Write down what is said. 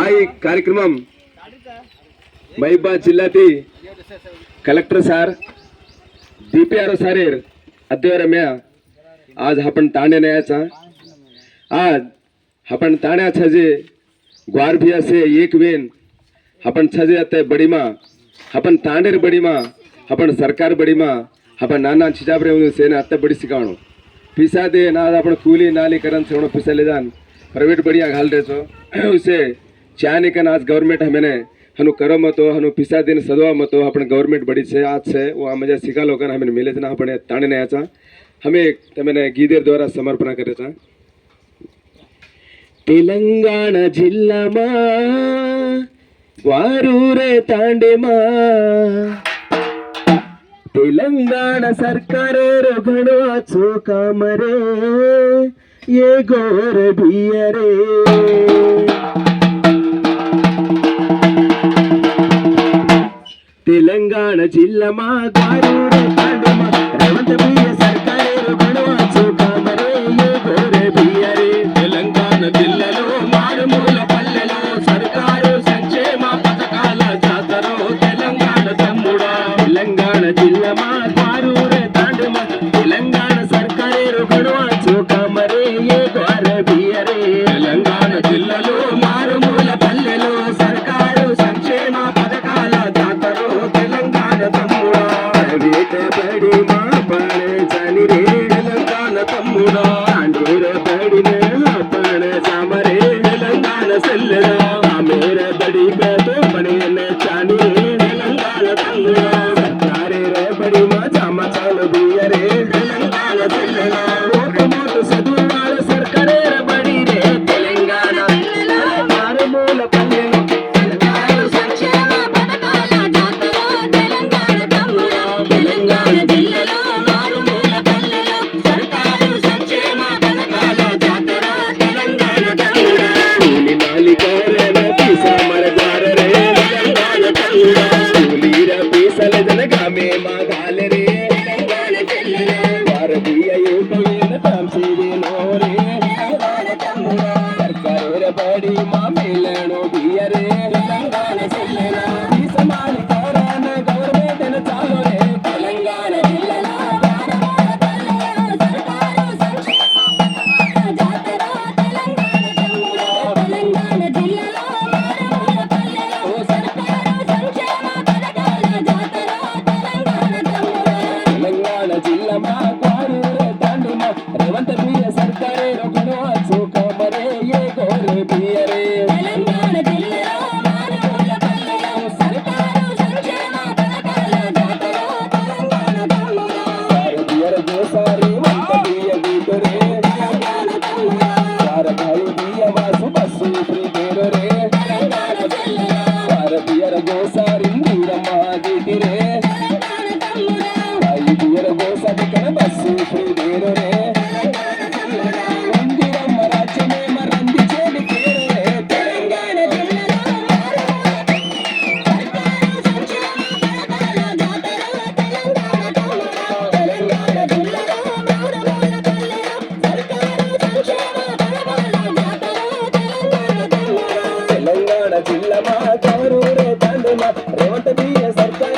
ఆ ఈ కార్యక్రమం మహిబాద్ జిల్లాది collector sir D P R सारेर अध्यवरम्या आज आपण ताणे न्यायाचा आज आपण ताण्याचा जे ग्वार भी असे एक वेन आपण छजे आता बडीमा आपण तांडेर बडीमा आपण सरकार बडीमा आपण नाना छिटाबरे होऊन सेने आता बडी शिकावणो पिसा दे ना आपण कुली नाली करन सेवणो पिसाले जान। प्रायव्हेट बडिया घाल देचो। उसे ચાને આજ ગવર્મેન્ટ હમેને हनु करम तो हनु पिसा दिन सदवा मत अपन गवर्नमेंट बड़ी से आज से वो हमें जैसे सिखा लोग हमें मिले ना अपने ताने नया चा हमें तमें गीदेर द्वारा समर्पण करे चा तेलंगाणा जिल्ला मा वारूरे तांडे मा तेलंगाणा सरकार रो घणवाचो काम रे ये गोर बियरे జిల్లామా గారూరే తాండేమా రేవంత్ బియ్య సర్కారేరు గణవాచో కామరే ఏ గోర తెలంగాణ జిల్లలో మారుమూల పల్లెలో సర్కారు సంక్షేమ పథకాల జాతరో తెలంగాణ తమ్ముడా. తెలంగాణ జిల్లామా గారూరే తాండేమా తెలంగాణ ಚಲೆ ಜನಗಾಮೆ ಮಾಗಾಲರೆ ಭಾರತೀಯ ಯುವಕವೇನ ತಾಂಸಿದೆ ನೋರೆ ಸರ್ಕಾರ ಬಡಿ ಮಾಮೇಲಣೋ రేవంత్ సర్కార్